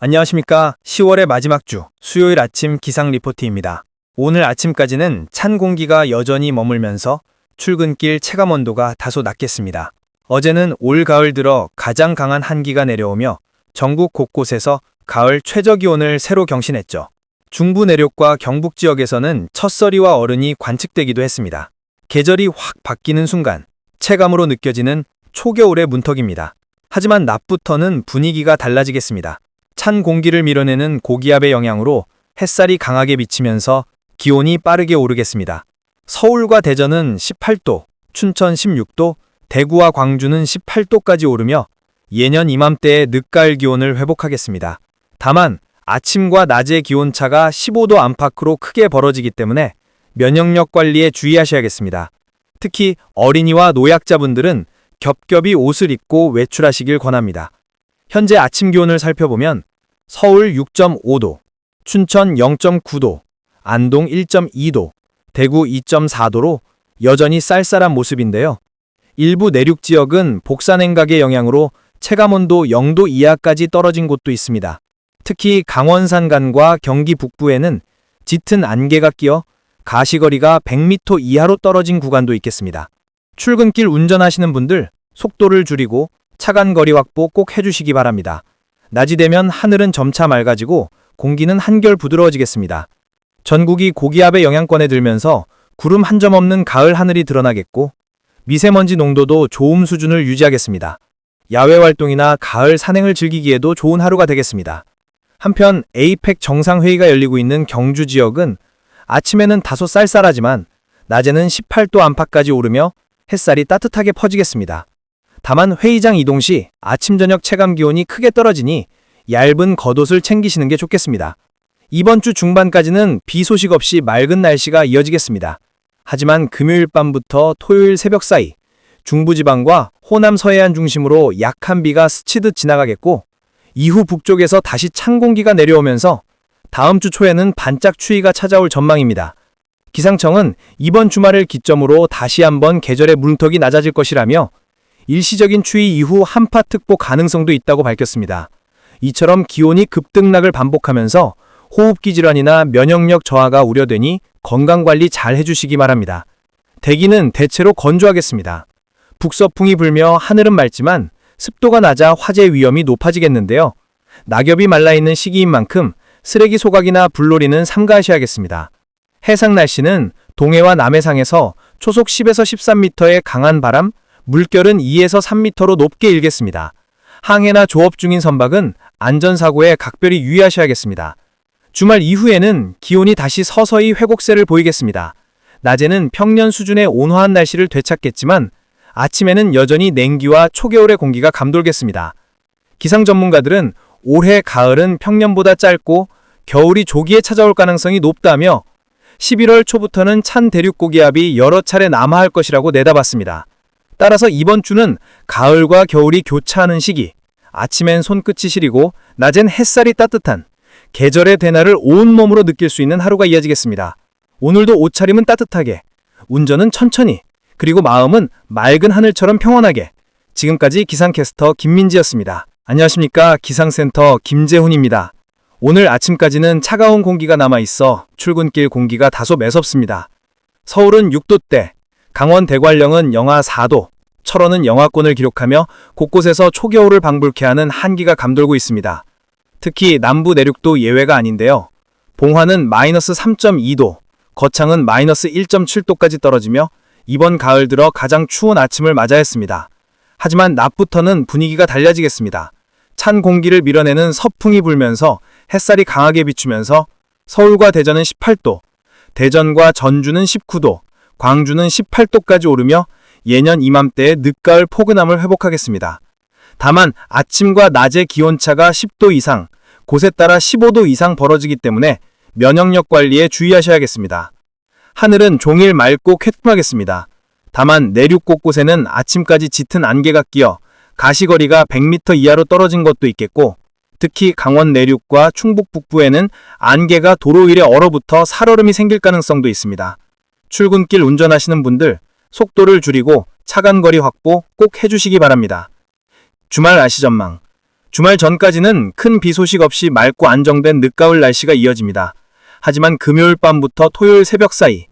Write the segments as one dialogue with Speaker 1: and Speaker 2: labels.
Speaker 1: 안녕하십니까. 10월의 마지막 주 수요일 아침 기상 리포트입니다. 오늘 아침까지는 찬 공기가 여전히 머물면서 출근길 체감 온도가 다소 낮겠습니다. 어제는 올 가을 들어 가장 강한 한기가 내려오며 전국 곳곳에서 가을 최저 기온을 새로 경신했죠. 중부 내륙과 경북 지역에서는 첫서리와 얼음이 관측되기도 했습니다. 계절이 확 바뀌는 순간 체감으로 느껴지는 초겨울의 문턱입니다. 하지만 낮부터는 분위기가 달라지겠습니다. 찬 공기를 밀어내는 고기압의 영향으로 햇살이 강하게 비치면서 기온이 빠르게 오르겠습니다. 서울과 대전은 18도, 춘천 16도, 대구와 광주는 18도까지 오르며 예년 이맘때의 늦가을 기온을 회복하겠습니다. 다만 아침과 낮의 기온차가 15도 안팎으로 크게 벌어지기 때문에 면역력 관리에 주의하셔야겠습니다. 특히 어린이와 노약자분들은 겹겹이 옷을 입고 외출하시길 권합니다. 현재 아침 기온을 살펴보면 서울 6.5도, 춘천 0.9도, 안동 1.2도, 대구 2.4도로 여전히 쌀쌀한 모습인데요. 일부 내륙 지역은 복사냉각의 영향으로 체감온도 0도 이하까지 떨어진 곳도 있습니다. 특히 강원 산간과 경기 북부에는 짙은 안개가 끼어 가시거리가 100m 이하로 떨어진 구간도 있겠습니다. 출근길 운전하시는 분들 속도를 줄이고 차간 거리 확보 꼭 해주시기 바랍니다. 낮이 되면 하늘은 점차 맑아지고 공기는 한결 부드러워지겠습니다. 전국이 고기압의 영향권에 들면서 구름 한 점 없는 가을 하늘이 드러나겠고 미세먼지 농도도 좋음 수준을 유지하겠습니다. 야외 활동이나 가을 산행을 즐기기에도 좋은 하루가 되겠습니다. 한편 에이펙 정상회의가 열리고 있는 경주 지역은 아침에는 다소 쌀쌀하지만 낮에는 18도 안팎까지 오르며 햇살이 따뜻하게 퍼지겠습니다. 다만 회의장 이동 시 아침 저녁 체감 기온이 크게 떨어지니 얇은 겉옷을 챙기시는 게 좋겠습니다. 이번 주 중반까지는 비 소식 없이 맑은 날씨가 이어지겠습니다. 하지만 금요일 밤부터 토요일 새벽 사이 중부지방과 호남 서해안 중심으로 약한 비가 스치듯 지나가겠고 이후 북쪽에서 다시 찬 공기가 내려오면서 다음 주 초에는 반짝 추위가 찾아올 전망입니다. 기상청은 이번 주말을 기점으로 다시 한번 계절의 문턱이 낮아질 것이라며 일시적인 추위 이후 한파특보 가능성도 있다고 밝혔습니다. 이처럼 기온이 급등락을 반복하면서 호흡기 질환이나 면역력 저하가 우려되니 건강관리 잘 해주시기 바랍니다. 대기는 대체로 건조하겠습니다. 북서풍이 불며 하늘은 맑지만 습도가 낮아 화재 위험이 높아지겠는데요. 낙엽이 말라있는 시기인 만큼 쓰레기 소각이나 불놀이는 삼가하셔야겠습니다. 해상 날씨는 동해와 남해상에서 초속 10에서 13m의 강한 바람, 물결은 2에서 3m로 높게 일겠습니다. 항해나 조업 중인 선박은 안전사고에 각별히 유의하셔야겠습니다. 주말 이후에는 기온이 다시 서서히 회복세를 보이겠습니다. 낮에는 평년 수준의 온화한 날씨를 되찾겠지만 아침에는 여전히 냉기와 초겨울의 공기가 감돌겠습니다. 기상 전문가들은 올해 가을은 평년보다 짧고 겨울이 조기에 찾아올 가능성이 높다며 11월 초부터는 찬 대륙 고기압이 여러 차례 남하할 것이라고 내다봤습니다. 따라서 이번 주는 가을과 겨울이 교차하는 시기, 아침엔 손끝이 시리고 낮엔 햇살이 따뜻한 계절의 대나를 온몸으로 느낄 수 있는 하루가 이어지겠습니다. 오늘도 옷차림은 따뜻하게, 운전은 천천히, 그리고 마음은 맑은 하늘처럼 평온하게. 지금까지 기상캐스터 김민지였습니다. 안녕하십니까. 기상센터 김재훈입니다. 오늘 아침까지는 차가운 공기가 남아있어 출근길 공기가 다소 매섭습니다. 서울은 6도대, 강원 대관령은 영하 4도, 철원은 영하권을 기록하며 곳곳에서 초겨울을 방불케 하는 한기가 감돌고 있습니다. 특히 남부 내륙도 예외가 아닌데요. 봉화는 마이너스 3.2도, 거창은 마이너스 1.7도까지 떨어지며 이번 가을 들어 가장 추운 아침을 맞아 했습니다. 하지만 낮부터는 분위기가 달라지겠습니다. 찬 공기를 밀어내는 서풍이 불면서 햇살이 강하게 비추면서 서울과 대전은 18도, 대전과 전주는 19도, 광주는 18도까지 오르며 예년 이맘때의 늦가을 포근함을 회복하겠습니다. 다만 아침과 낮의 기온차가 10도 이상, 곳에 따라 15도 이상 벌어지기 때문에 면역력 관리에 주의하셔야겠습니다. 하늘은 종일 맑고 쾌통하겠습니다. 다만 내륙 곳곳에는 아침까지 짙은 안개가 끼어 가시거리가 100m 이하로 떨어진 것도 있겠고 특히 강원 내륙과 충북 북부에는 안개가 도로 위에 얼어붙어 살얼음이 생길 가능성도 있습니다. 출근길 운전하시는 분들 속도를 줄이고 차간 거리 확보 꼭 해주시기 바랍니다. 주말 날씨 전망 주말 전까지는 큰 비 소식 없이 맑고 안정된 늦가을 날씨가 이어집니다. 하지만 금요일 밤부터 토요일 새벽 사이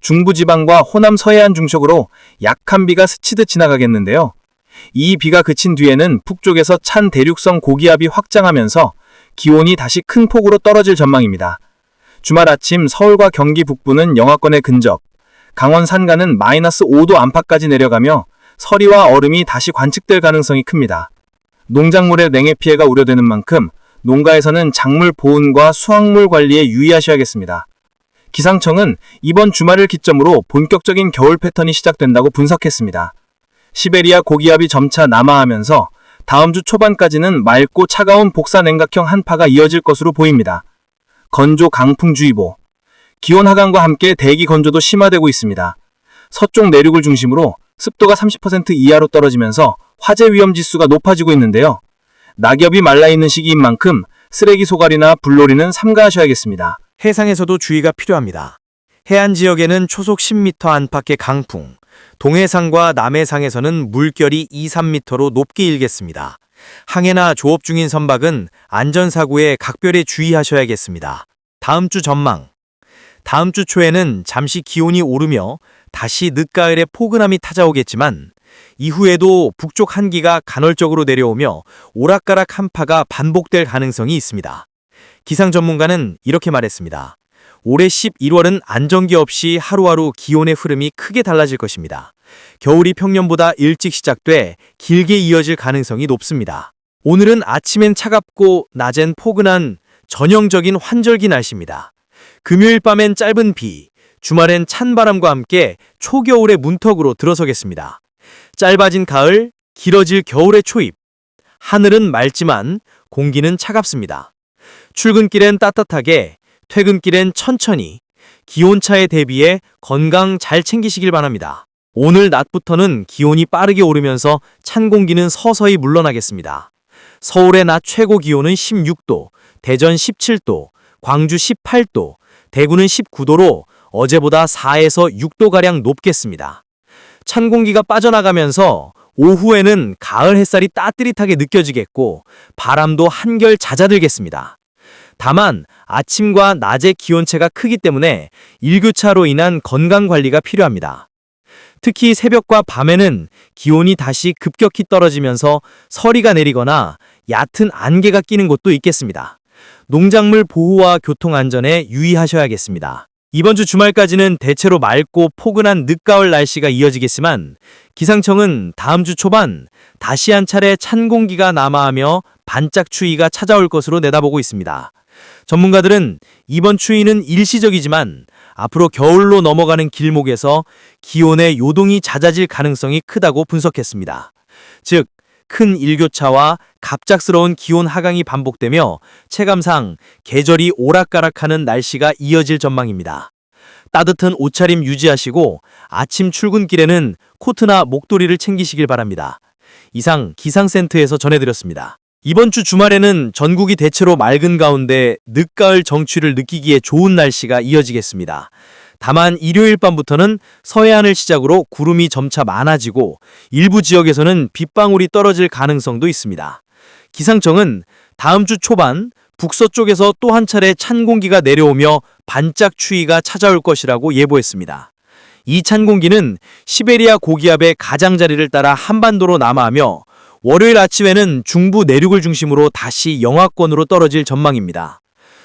Speaker 1: 중부지방과 호남 서해안 중쪽으로 약한 비가 스치듯 지나가겠는데요. 이 비가 그친 뒤에는 북쪽에서 찬 대륙성 고기압이 확장하면서 기온이 다시 큰 폭으로 떨어질 전망입니다. 주말 아침 서울과 경기 북부는 영하권에 근접, 강원 산간은 마이너스 5도 안팎까지 내려가며 서리와 얼음이 다시 관측될 가능성이 큽니다. 농작물의 냉해 피해가 우려되는 만큼 농가에서는 작물 보온과 수확물 관리에 유의하셔야겠습니다. 기상청은 이번 주말을 기점으로 본격적인 겨울 패턴이 시작된다고 분석했습니다. 시베리아 고기압이 점차 남하하면서 다음 주 초반까지는 맑고 차가운 복사 냉각형 한파가 이어질 것으로 보입니다. 건조 강풍주의보. 기온 하강과 함께 대기 건조도 심화되고 있습니다. 서쪽 내륙을 중심으로 습도가 30% 이하로 떨어지면서 화재 위험 지수가 높아지고 있는데요. 낙엽이 말라 있는 시기인 만큼 쓰레기 소갈이나 불놀이는 삼가하셔야겠습니다.
Speaker 2: 해상에서도 주의가 필요합니다. 해안 지역에는 초속 10m 안팎의 강풍, 동해상과 남해상에서는 물결이 2, 3m로 높게 일겠습니다. 항해나 조업 중인 선박은 안전사고에 각별히 주의하셔야겠습니다. 다음 주 전망. 다음 주 초에는 잠시 기온이 오르며 다시 늦가을에 포근함이 찾아오겠지만 이후에도 북쪽 한기가 간헐적으로 내려오며 오락가락 한파가 반복될 가능성이 있습니다. 기상 전문가는 이렇게 말했습니다. 올해 11월은 안정기 없이 하루하루 기온의 흐름이 크게 달라질 것입니다. 겨울이 평년보다 일찍 시작돼 길게 이어질 가능성이 높습니다. 오늘은 아침엔 차갑고 낮엔 포근한 전형적인 환절기 날씨입니다. 금요일 밤엔 짧은 비, 주말엔 찬바람과 함께 초겨울의 문턱으로 들어서겠습니다. 짧아진 가을, 길어질 겨울의 초입. 하늘은 맑지만 공기는 차갑습니다. 출근길엔 따뜻하게, 퇴근길엔 천천히, 기온차에 대비해 건강 잘 챙기시길 바랍니다. 오늘 낮부터는 기온이 빠르게 오르면서 찬 공기는 서서히 물러나겠습니다. 서울의 낮 최고 기온은 16도, 대전 17도, 광주 18도, 대구는 19도로 어제보다 4에서 6도가량 높겠습니다. 찬 공기가 빠져나가면서 오후에는 가을 햇살이 따뜻하게 느껴지겠고 바람도 한결 잦아들겠습니다. 다만 아침과 낮의 기온차가 크기 때문에 일교차로 인한 건강 관리가 필요합니다. 특히 새벽과 밤에는 기온이 다시 급격히 떨어지면서 서리가 내리거나 얕은 안개가 끼는 곳도 있겠습니다. 농작물 보호와 교통 안전에 유의하셔야겠습니다. 이번 주 주말까지는 대체로 맑고 포근한 늦가을 날씨가 이어지겠지만 기상청은 다음 주 초반 다시 한 차례 찬 공기가 남하하며 반짝 추위가 찾아올 것으로 내다보고 있습니다. 전문가들은 이번 추위는 일시적이지만 앞으로 겨울로 넘어가는 길목에서 기온의 요동이 잦아질 가능성이 크다고 분석했습니다. 즉, 큰 일교차와 갑작스러운 기온 하강이 반복되며 체감상 계절이 오락가락하는 날씨가 이어질 전망입니다. 따뜻한 옷차림 유지하시고 아침 출근길에는 코트나 목도리를 챙기시길 바랍니다. 이상 기상센터에서 전해드렸습니다. 이번 주 주말에는 전국이 대체로 맑은 가운데 늦가을 정취를 느끼기에 좋은 날씨가 이어지겠습니다. 다만 일요일 밤부터는 서해안을 시작으로 구름이 점차 많아지고 일부 지역에서는 빗방울이 떨어질 가능성도 있습니다. 기상청은 다음 주 초반 북서쪽에서 또 한 차례 찬 공기가 내려오며 반짝 추위가 찾아올 것이라고 예보했습니다. 이찬 공기는 시베리아 고기압의 가장자리를 따라 한반도로 남하하며 월요일 아침에는 중부 내륙을 중심으로 다시 영하권으로 떨어질 전망입니다.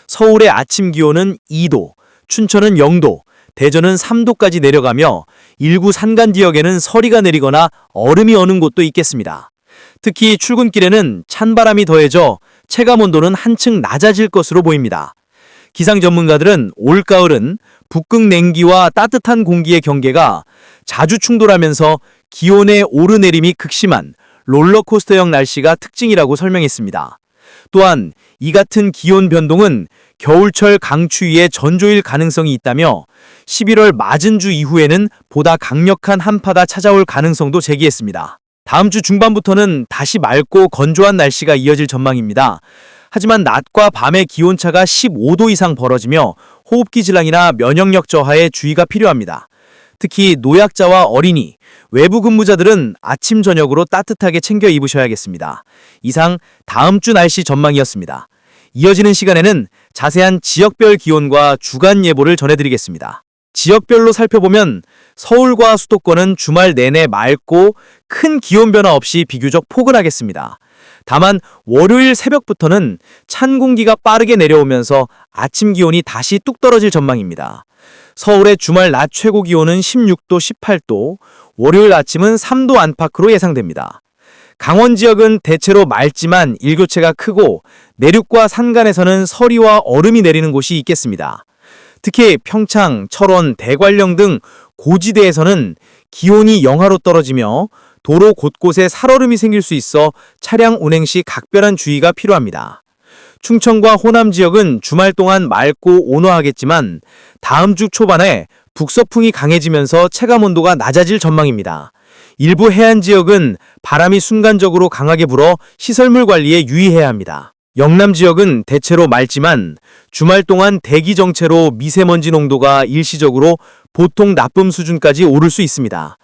Speaker 2: 서울의 아침 기온은 2도, 춘천은 0도, 대전은 3도까지 내려가며 일부 산간 지역에는 서리가 내리거나 얼음이 어는 곳도 있겠습니다. 특히 출근길에는 찬바람이 더해져 체감 온도는 한층 낮아질 것으로 보입니다. 기상 전문가들은 올가을은 북극 냉기와 따뜻한 공기의 경계가 자주 충돌하면서 기온의 오르내림이 극심한 롤러코스터형 날씨가 특징이라고 설명했습니다. 또한 이 같은 기온 변동은 겨울철 강추위의 전조일 가능성이 있다며 11월 맞은 주 이후에는 보다 강력한 한파가 찾아올 가능성도 제기했습니다. 다음 주 중반부터는 다시 맑고 건조한 날씨가 이어질 전망입니다. 하지만 낮과 밤의 기온차가 15도 이상 벌어지며 호흡기 질환이나 면역력 저하에 주의가 필요합니다. 특히 노약자와 어린이, 외부 근무자들은 아침 저녁으로 따뜻하게 챙겨 입으셔야겠습니다. 이상 다음 주 날씨 전망이었습니다. 이어지는 시간에는 자세한 지역별 기온과 주간 예보를 전해드리겠습니다. 지역별로 살펴보면 서울과 수도권은 주말 내내 맑고 큰 기온 변화 없이 비교적 포근하겠습니다. 다만 월요일 새벽부터는 찬 공기가 빠르게 내려오면서 아침 기온이 다시 뚝 떨어질 전망입니다. 서울의 주말 낮 최고 기온은 16도, 18도, 월요일 아침은 3도 안팎으로 예상됩니다. 강원 지역은 대체로 맑지만 일교체가 크고 내륙과 산간에서는 서리와 얼음이 내리는 곳이 있겠습니다. 특히 평창, 철원, 대관령 등 고지대에서는 기온이 영하로 떨어지며 도로 곳곳에 살얼음이 생길 수 있어 차량 운행 시 각별한 주의가 필요합니다. 충청과 호남 지역은 주말 동안 맑고 온화하겠지만 다음 주 초반에 북서풍이 강해지면서 체감 온도가 낮아질 전망입니다. 일부 해안 지역은 바람이 순간적으로 강하게 불어 시설물 관리에 유의해야 합니다. 영남 지역은 대체로 맑지만 주말 동안 대기 정체로 미세먼지 농도가 일시적으로 보통 나쁨 수준까지 오를 수 있습니다.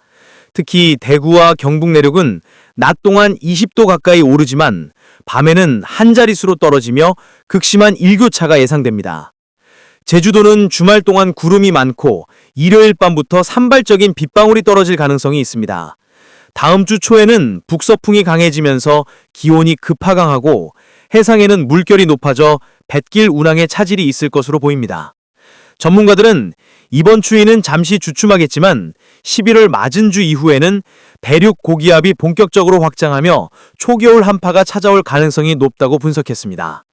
Speaker 2: 특히 대구와 경북 내륙은 낮 동안 20도 가까이 오르지만 밤에는 한 자릿수로 떨어지며 극심한 일교차가 예상됩니다. 제주도는 주말 동안 구름이 많고 일요일 밤부터 산발적인 빗방울이 떨어질 가능성이 있습니다. 다음 주 초에는 북서풍이 강해지면서 기온이 급하강하고 해상에는 물결이 높아져 뱃길 운항에 차질이 있을 것으로 보입니다. 전문가들은 이번 추위는 잠시 주춤하겠지만 11월 맞은 주 이후에는 대륙 고기압이 본격적으로 확장하며 초겨울 한파가 찾아올 가능성이 높다고 분석했습니다.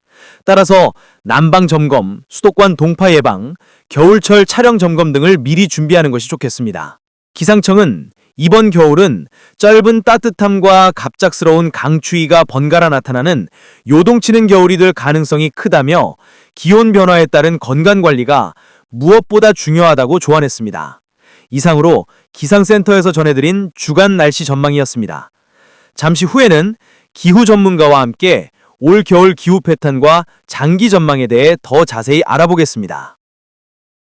Speaker 2: 따라서 난방 점검, 수도권 동파 예방, 겨울철 차량 점검 등을 미리 준비하는 것이 좋겠습니다. 기상청은 이번 겨울은 짧은 따뜻함과 갑작스러운 강추위가 번갈아 나타나는 요동치는 겨울이 될 가능성이 크다며 기온 변화에 따른 건강 관리가 무엇보다 중요하다고 조언했습니다. 이상으로 기상센터에서 전해드린 주간 날씨 전망이었습니다. 잠시 후에는 기후 전문가와 함께 올 겨울 기후 패턴과 장기 전망에 대해 더 자세히 알아보겠습니다.